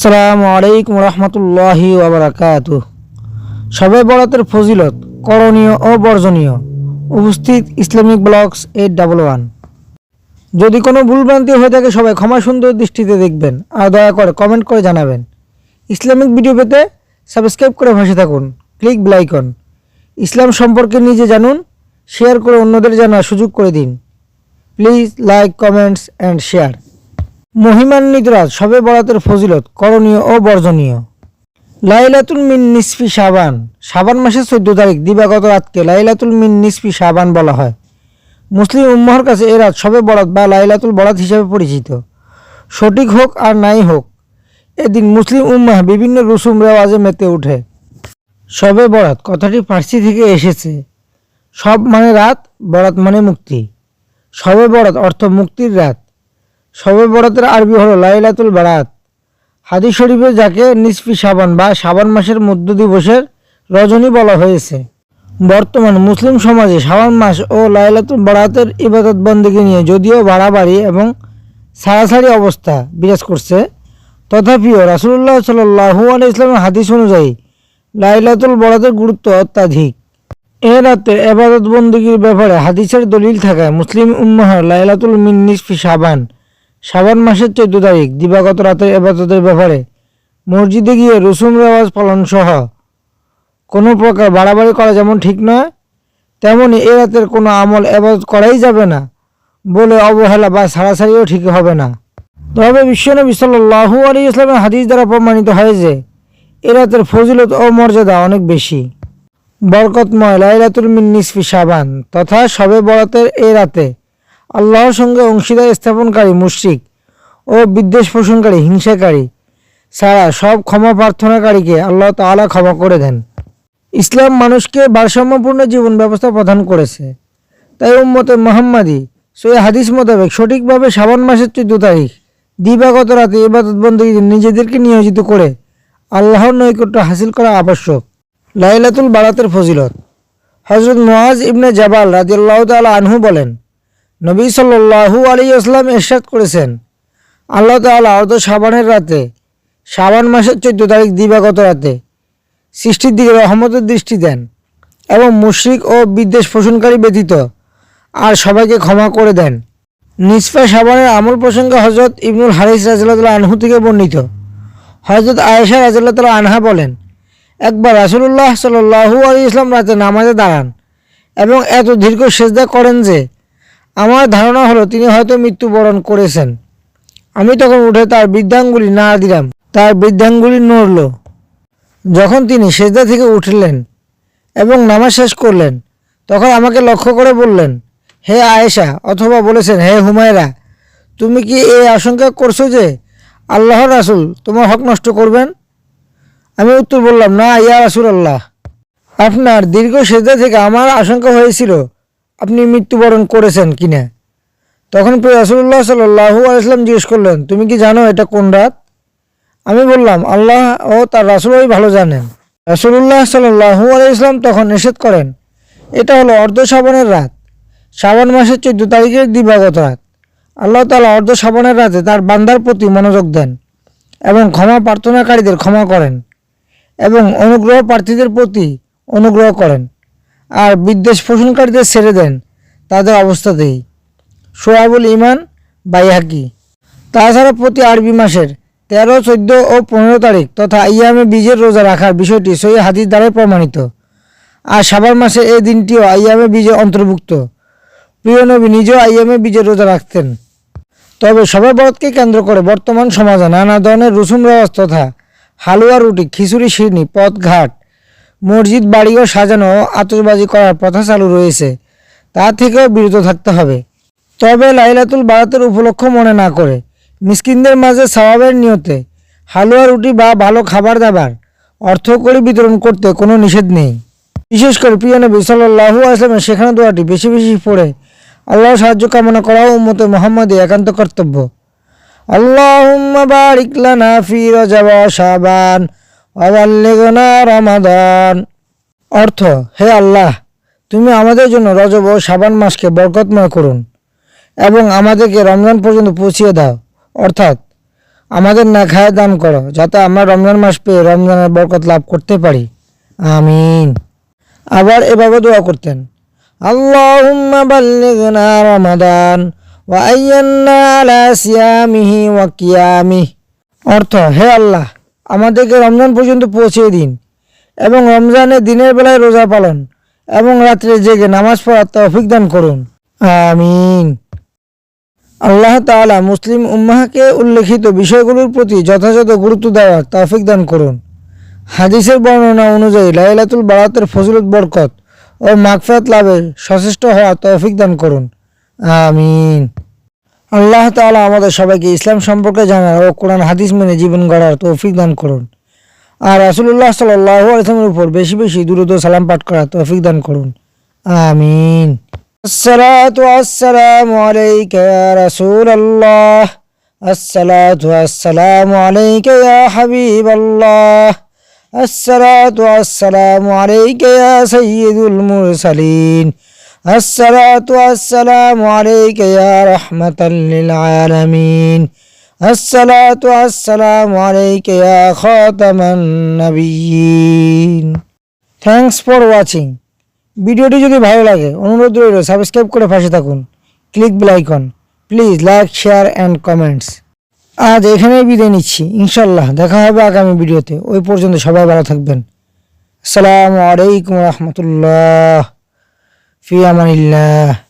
আসসালামু আলাইকুম রহমতুল্লাহি ওবরাকাত সবে বরাতের ফজিলত, করণীয় ও বর্জনীয়। উপস্থিত Islamic blogs eight double one. যদি কোনো ভুলভ্রান্তি হয়ে থাকে, সবাই ক্ষমা সুন্দর দৃষ্টিতে দেখবেন আর দয়া করে কমেন্ট করে জানাবেন। ইসলামিক ভিডিও পেতে সাবস্ক্রাইব করে ভাসে থাকুন, ক্লিক ব্লাইকন ইসলাম সম্পর্কে নিজে জানুন, শেয়ার করে অন্যদের জানার সুযোগ করে দিন। Please like, comments and share. মহিমান্বিত রাত, সবে বরাতের ফজিলত, করণীয় ও বর্জনীয়। লাইলাতুল মিন নিসফি সাবান সাবান মাসের চোদ্দ তারিখ, দিবাগত রাতকে লাইলাতুল মিন নিসফি সাবান বলা হয়। মুসলিম উম্মাহর কাছে এ রাত সবে বরাত বা লাইলাতুল বরাত হিসেবে পরিচিত। সঠিক হোক আর নাই হোক, এদিন মুসলিম উম্মাহ বিভিন্ন রসুম রেওয়াজে মেতে ওঠে সবে বরাত, কথাটি ফার্সি থেকে এসেছে। সব মানে রাত, বরাত মানে মুক্তি। সবে বরাত অর্থ মুক্তির রাত। শবে বরাতের আরবি হলো লাইলাতুল বারাত। হাদিস শরীফে যাকে নিসফি সাবান বা সাবান মাসের মধ্য দিবসের রজনী বলা হয়েছে। বর্তমান মুসলিম সমাজে সাবান মাস ও লাইলাতুল বারাতের ইবাদত বন্দিকে নিয়ে যদিও বাড়াবাড়ি এবং সারাসারি অবস্থা বিরাজ করছে, তথাপিও রাসুল্লাহ সাল্লাহু আলি ইসলামের হাদিস অনুযায়ী লাইলাতুল বরাতের গুরুত্ব অত্যাধিক। এ রাতে এবাদত বন্দীগীর ব্যাপারে হাদিসের দলিল থাকায় মুসলিম উম্মাহর লাইলাতুল মিন নিসফি সাবান সাবান মাসের চোদ্দ তারিখ, দিবাগত রাতের এবাদতের ব্যাপারে মসজিদে গিয়ে রসুম রেওয়াজ পালন সহ কোনো প্রকার বাড়াবাড়ি করা যেমন ঠিক নয়, তেমনি এ রাতের কোনো আমল এবাদত করাই যাবে না বলে অবহেলা বা সারাসারিও ঠিক হবে না। তবে বিশ্বনবী সাল্লাহু আলী ইসলামের হাদিস দ্বারা প্রমাণিত হয় যে, এ রাতের ফজিলত ও মর্যাদা অনেক বেশি। বরকতময় লাইলাতুল মিন নিসফি সাবান তথা সবে বরাতের এ রাতে আল্লাহর সঙ্গে অংশীদার স্থাপনকারী মুশরিক ও বিদ্বেষ পোষণকারী, হিংসাকারী ছাড়া সব ক্ষমা প্রার্থনাকারীকে আল্লাহ তাআলা ক্ষমা করে দেন। ইসলাম মানুষকে ভারসাম্যপূর্ণ জীবন ব্যবস্থা প্রদান করেছে। তাই উম্মতে মোহাম্মদী সই হাদিস মোতাবেক সঠিকভাবে শ্রাবণ মাসের চোদ্দ তারিখ, দিবাগত রাতে ইবাদত বন্দী নিজেদেরকে নিয়োজিত করে আল্লাহর নৈকট্য হাসিল করা আবশ্যক। লাইলাতুল বারাতের ফজিলত। হজরত নোয়াজ ইবনে জাবাল রাজিয়াল্লাহ তাআলা আনহু বলেন নবী সাল্লাল্লাহু আলী আসলাম এরশাদ করেছেন, আল্লাহ তাআলা অর্ধ সাবানের রাতে সাবান মাসের চোদ্দ তারিখ দিবাগত রাতে সৃষ্টির দিকে রহমতের দৃষ্টি দেন এবং মুশরিক ও বিদ্বেষ পোষণকারী ব্যতীত আর সবাইকে ক্ষমা করে দেন। নিসফা সাবানের আমল প্রসঙ্গে হজরত ইবনুল হারিস রাজিল্লাহ আনহু থেকে বর্ণিত হজরত আয়েশা রাজিল্লাহ আনহা বলেন, একবার রাসুলুল্লাহ সাল্লাহু আলী ইসলাম রাতে নামাজে দাঁড়ান এবং এত দীর্ঘ সেজদা করেন যে আমার ধারণা হলো তিনি হয়তো মৃত্যুবরণ করেছেন। আমি তখন উঠে তার বৃদ্ধাঙ্গুলি না দিলাম, তার বৃদ্ধাঙ্গুলি নড়ল। যখন তিনি সেজদা থেকে উঠলেন এবং নামাজ শেষ করলেন, তখন আমাকে লক্ষ্য করে বললেন, হে আয়েশা, অথবা বলেছেন, হে হুমায়রা, তুমি কি এই আশঙ্কা করছ যে আল্লাহর রাসুল তোমার হক নষ্ট করবেন? আমি উত্তর বললাম, না, ইয়া রাসুল আল্লাহ আপনার দীর্ঘ সেজদা থেকে আমার আশঙ্কা হয়েছিল আপনি মৃত্যুবরণ করেছেন কিনা? তখন রাসুল্লাহ সাল্লাহু আলাইসলাম জিজ্ঞেস করলেন, তুমি কি জানো এটা কোন রাত? আমি বললাম, আল্লাহ ও তার রাসুলই ভালো জানেন। রাসুল্লাহ সাল্লাহু আলাইসলাম তখন নিষেধ করেন, এটা হলো অর্ধ শ্রাবণের রাত, শ্রাবণ মাসের চোদ্দ তারিখের দিবাগত রাত। আল্লাহ তালা অর্ধ শ্রাবণের রাতে তার বান্দার প্রতি মনোযোগ দেন এবং ক্ষমা প্রার্থনাকারীদের ক্ষমা করেন এবং অনুগ্রহ প্রার্থীদের প্রতি অনুগ্রহ করেন। আর বিদ্বেষ পোষণকারীদের ছেড়ে দেন, তাদের অবস্থাতেই সোয়াবুল ইমান বাইহাকি। তাছাড়া প্রতি আরবি মাসের তেরো, চোদ্দ ও পনেরো তারিখ তথা আইয়ামে বীজের রোজা রাখার বিষয়টি সই হাদিস দ্বারাই প্রমাণিত। আর সাবার মাসে এই দিনটিও আইয়ামে বীজের অন্তর্ভুক্ত। প্রিয় নবী নিজেও আইয়ামে বীজের রোজা রাখতেন। তবে সবাই বরতকে কেন্দ্র করে বর্তমান সমাজে নানা ধরনের রসুম রেওয়াজ তথা হালুয়া রুটি, খিচুড়ি, শিরনি পথঘাট মসজিদ বাড়িও সাজানো ও আতশবাজি করার প্রথা চালু রয়েছে। তা থেকেও বিরত থাকতে হবে। তবে লাইলাতুল বারাতের উপলক্ষ মনে না করে মিসকিনদের মাঝে সওয়াবের নিয়তে হালুয়া রুটি বা ভালো খাবার দাবার, অর্থ করে বিতরণ করতে কোনো নিষেধ নেই। বিশেষ করে প্রিয় নবী সাল্লাহু আসলামের সেখানে দোয়াটি বেশি বেশি পড়ে আল্লাহর সাহায্য কামনা করাও উম্মতে মোহাম্মদে একান্ত কর্তব্য। আল্লাহুম্মা বারিক লানা ফি রমাদান। অর্থ, হে আল্লাহ, তুমি আমাদের জন্য রজব ও শাবান মাসকে বরকতময় করুন এবং আমাদেরকে রমজান পর্যন্ত পৌঁছিয়ে দাও। অর্থাৎ, আমাদের না খায় দান করো, যাতে আমরা রমজান মাস পেয়ে রমজানের বরকত লাভ করতে পারি। আমিন। আবার এভাবে দোয়া করতেন, আল্লাহুম্মা রমাদান অর্থ, হে আল্লাহ আমাদেরকে রমজান পর্যন্ত পৌঁছে দিন এবং রমজানের দিনের বেলায় রোজা পালন এবং রাত্রে জেগে নামাজ পড়ার তৌফিক দান করুন। আমিন। আল্লাহ তাআলা মুসলিম উম্মাহকে উল্লেখিত বিষয়গুলোর প্রতি যথাযথ গুরুত্ব দেওয়ার তৌফিক দান করুন। হাদিসের বর্ণনা অনুযায়ী লাইলাতুল বারাতের ফজলত, বরকত ও মাগফিরাত লাভের সচেষ্ট হওয়া তৌফিক দান করুন। আমিন। আল্লাহ তাআলা আমাদের সবাইকে ইসলাম সম্পর্কে জানার ও কোরআন হাদিস মেনে জীবন গড়ার তৌফিক দান করুন। আর রাসূলুল্লাহ সাল্লাল্লাহু আলাইহি ওয়াসাল্লামের উপর বেশি বেশি দুরূদ ও সালাম পাঠ করার তৌফিক দান করুন। আমিন। আসসালাতু আসসালামু আলাইকা রাসূলাল্লাহ। আসসালাতু আসসালামু আসসালামু আলাইকা ইয়া সাইয়্যিদুল মুরসালিন। الصلاة والسلام عليك يا رحمة للعالمين الصلاة والسلام عليك يا خاتم النبيين থ্যাঙ্কস ফর ওয়াচিং ভিডিওটি যদি ভালো লাগে অনুরোধ রইল সাবস্ক্রাইব করে পাশে থাকুন click bell icon please like share and comments আজ এখানেই বিদায় নিচ্ছি ইনশাল্লাহ দেখা হবে আগামী ভিডিওতে ওই পর্যন্ত সবাই ভালো থাকবেন আসসালামু আলাইকুম রহমতুল্লাহ في أمان الله.